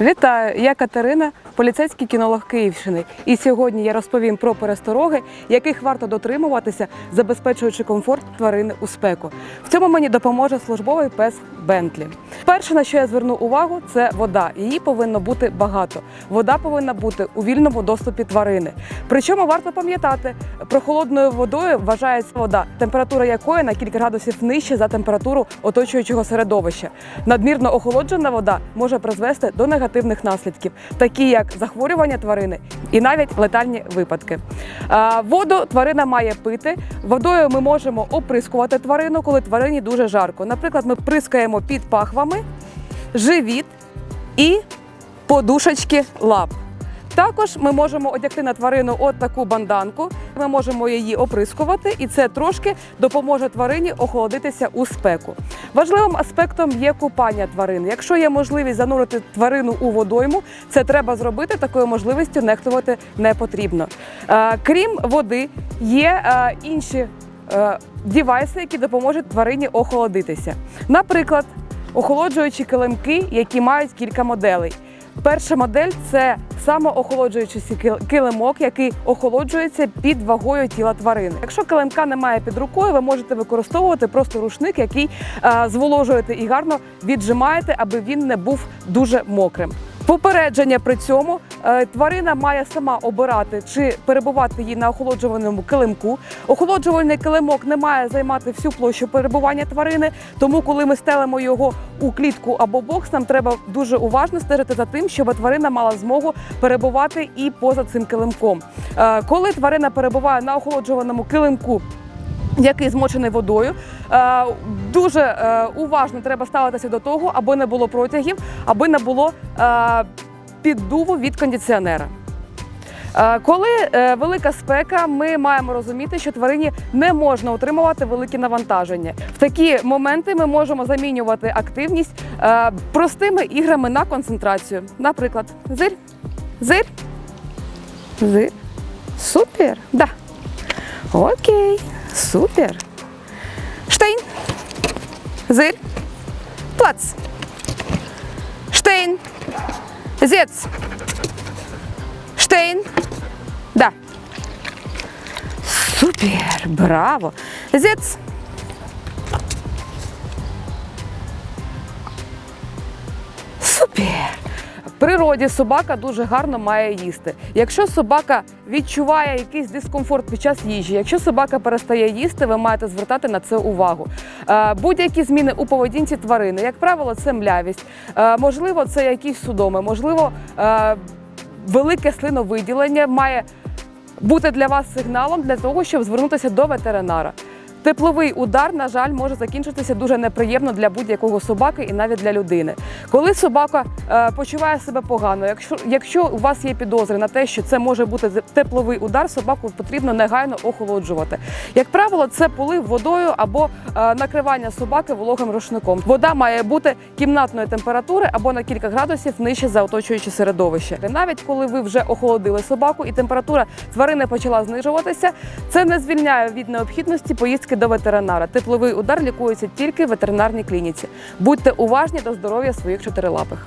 Вітаю, я Катерина, поліцейський кінолог Київщини. І сьогодні я розповім про перестороги, яких варто дотримуватися, забезпечуючи комфорт тварини у спеку. В цьому мені допоможе службовий пес Бентлі. Перше, на що я зверну увагу, це вода. Її повинно бути багато. Вода повинна бути у вільному доступі тварини. Причому варто пам'ятати, прохолодною водою вважається вода, температура якої на кілька градусів нижче за температуру оточуючого середовища. Надмірно охолоджена вода може призвести до негативних наслідків, такі як захворювання тварини і навіть летальні випадки. Воду тварина має пити. Водою ми можемо оприскувати тварину, коли тварині дуже жарко. Наприклад, ми прискаємо під пахвами, живіт і подушечки лап. Також ми можемо одягти на тварину от таку банданку. Ми можемо її оприскувати, і це трошки допоможе тварині охолодитися у спеку. Важливим аспектом є купання тварин. Якщо є можливість занурити тварину у водойму, це треба зробити. Такою можливістю нехтувати не потрібно. Е, Крім води, є е, інші девайси, дівайси, які допоможуть тварині охолодитися. Наприклад, охолоджуючі килимки, які мають кілька моделей. Перша модель це самоохолоджуючий кил- килимок, який охолоджується під вагою тіла тварини. Якщо килимка немає під рукою, ви можете використовувати просто рушник, який е, зволожуєте і гарно віджимаєте, аби він не був дуже мокрим. Попередження при цьому е, тварина має сама обирати, чи перебувати їй на охолоджуваному килимку. Охолоджувальний килимок не має займати всю площу перебування тварини, тому коли ми стелимо його у клітку або бокс, нам треба дуже уважно стежити за тим, щоб тварина мала змогу перебувати і поза цим килимком. Е, Коли тварина перебуває на охолоджуваному килимку, який змочений водою. Е, Дуже е, уважно треба ставитися до того, аби не було протягів, аби не було е, піддуву від кондиціонера. Коли велика спека, ми маємо розуміти, що тварині не можна утримувати великі навантаження. В такі моменти ми можемо замінювати активність простими іграми на концентрацію. Наприклад, зир, зир, зир. Супер. Да. Окей, супер. Штейн. Зир. Плац. Штейн. Зец. Штейн. Да. Супер. Браво. Зец. Природі собака дуже гарно має їсти. Якщо собака відчуває якийсь дискомфорт під час їжі, якщо собака перестає їсти, ви маєте звертати на це увагу. Е, Будь-які зміни у поведінці тварини, як правило, це млявість, Е, можливо, це якісь судоми, можливо, е, велике слиновиділення має бути для вас сигналом для того, щоб звернутися до ветеринара. Тепловий удар, на жаль, може закінчитися дуже неприємно для будь-якого собаки і навіть для людини. Коли собака е, почуває себе погано, якщо, якщо у вас є підозри на те, що це може бути тепловий удар, собаку потрібно негайно охолоджувати. Як правило, це полив водою або е, накривання собаки вологим рушником. Вода має бути кімнатної температури або на кілька градусів нижче за оточуюче середовище. Навіть коли ви вже охолодили собаку і температура тварини почала знижуватися, це не звільняє від необхідності поїздки до ветеринара. Тепловий удар лікується тільки в ветеринарній клініці. Будьте уважні до здоров'я своїх чотирилапих.